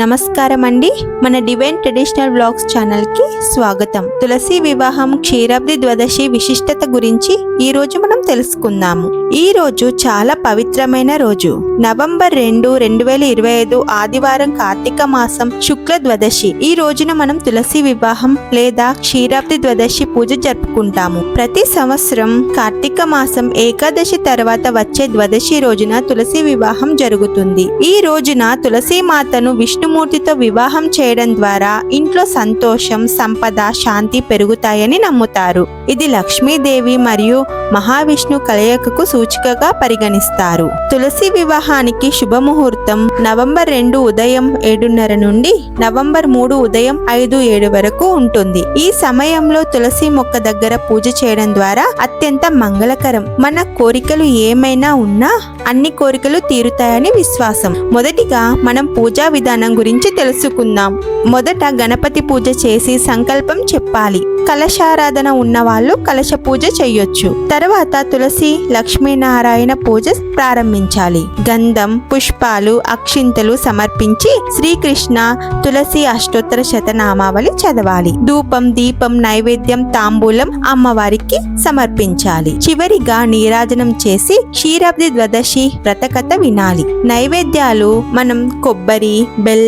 నమస్కారం అండి మన డివైన్ ట్రెడిషనల్ బ్లాగ్స్ ఛానల్కి స్వాగతం. తులసి వివాహం క్షీరాబ్ది ద్వాదశి విశిష్టత గురించి ఈ రోజు మనం తెలుసుకుందాము. ఈ రోజు చాలా పవిత్రమైన రోజు. నవంబర్ రెండు రెండు వేల ఇరవై ఐదు ఆదివారం కార్తీక మాసం శుక్ల ద్వాదశి. ఈ రోజున మనం తులసి వివాహం లేదా క్షీరాబ్ది ద్వాదశి పూజ జరుపుకుంటాము. ప్రతి సంవత్సరం కార్తీక మాసం ఏకాదశి తర్వాత వచ్చే ద్వాదశి రోజున తులసి వివాహం జరుగుతుంది. ఈ రోజున తులసి మాతను విష్ణుమూర్తితో వివాహం చేయడం ద్వారా ఇంట్లో సంతోషం సంపద శాంతి పెరుగుతాయని నమ్ముతారు. ఇది లక్ష్మీదేవి మరియు మహావిష్ణు కలయికకు సూచికగా పరిగణిస్తారు. తులసి వివాహానికి శుభముహూర్తం నవంబర్ రెండు ఉదయం ఏడున్నర నుండి నవంబర్ మూడు ఉదయం ఐదు ఏడు వరకు ఉంటుంది. ఈ సమయంలో తులసి మొక్క దగ్గర పూజ చేయడం ద్వారా అత్యంత మంగళకరం. మన కోరికలు ఏమైనా ఉన్నా అన్ని కోరికలు తీరుతాయని విశ్వాసం. మొదటిగా మనం పూజా విధానం గురించి తెలుసుకుందాం. మొదట గణపతి పూజ చేసి సంకల్పం చెప్పాలి. కలశారాధన ఉన్న వాళ్ళు కలశ పూజ చేయొచ్చు. తర్వాత తులసి లక్ష్మీనారాయణ పూజ ప్రారంభించాలి. గంధం పుష్పాలు అక్షింతలు సమర్పించి శ్రీకృష్ణ తులసి అష్టోత్తర శతనామావళి చదవాలి. ధూపం దీపం నైవేద్యం తాంబూలం అమ్మవారికి సమర్పించాలి. చివరిగా నీరాజనం చేసి క్షీరాబ్ది ద్వాదశి వ్రతకథ వినాలి. నైవేద్యాలు మనం కొబ్బరి బెల్లం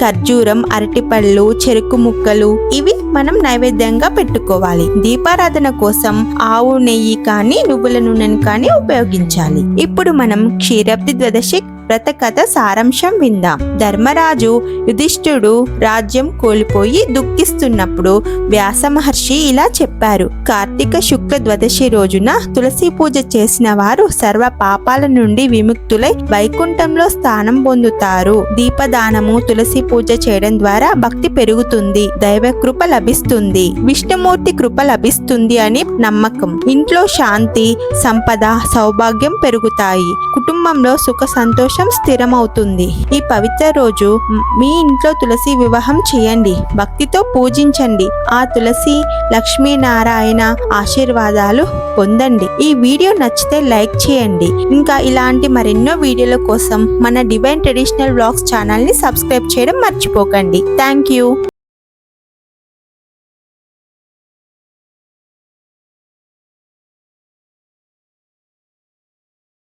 ఖర్జూరం అరటిపళ్ళు చెరుకు ముక్కలు ఇవి మనం నైవేద్యంగా పెట్టుకోవాలి. దీపారాధన కోసం ఆవు నెయ్యి కానీ నువ్వుల నూనెను కానీ ఉపయోగించాలి. ఇప్పుడు మనం క్షీరాబ్ది ద్వాదశి వ్రత కథ సారాంశం విందాం. ధర్మరాజు యుధిష్ఠుడు రాజ్యం కోల్పోయి దుఃఖిస్తున్నప్పుడు వ్యాస మహర్షి ఇలా చెప్పారు. కార్తీక శుక్ల ద్వాదశి రోజున తులసి పూజ చేసిన వారు సర్వ పాపాల నుండి విముక్తులై వైకుంఠంలో స్థానం పొందుతారు. దీపదానము తులసి పూజ చేయడం ద్వారా భక్తి పెరుగుతుంది దైవ కృప లభిస్తుంది విష్ణుమూర్తి కృప లభిస్తుంది అని నమ్మకం. ఇంట్లో శాంతి సంపద సౌభాగ్యం పెరుగుతాయి. కుటుంబంలో సుఖ సంతోషం స్థిరమవుతుంది. ఈ పవిత్ర రోజు మీ ఇంట్లో తులసి వివాహం చేయండి. భక్తితో పూజించండి. ఆ తులసి లక్ష్మీనారాయణ ఆశీర్వాదాలు పొందండి. ఈ వీడియో నచ్చితే లైక్ చేయండి. ఇంకా ఇలాంటి మరెన్నో వీడియోల కోసం మన డివైన్ ట్రెడిషనల్ బ్లాగ్స్ ఛానల్ని సబ్స్క్రైబ్ చేయడం మర్చిపోకండి. Thank you.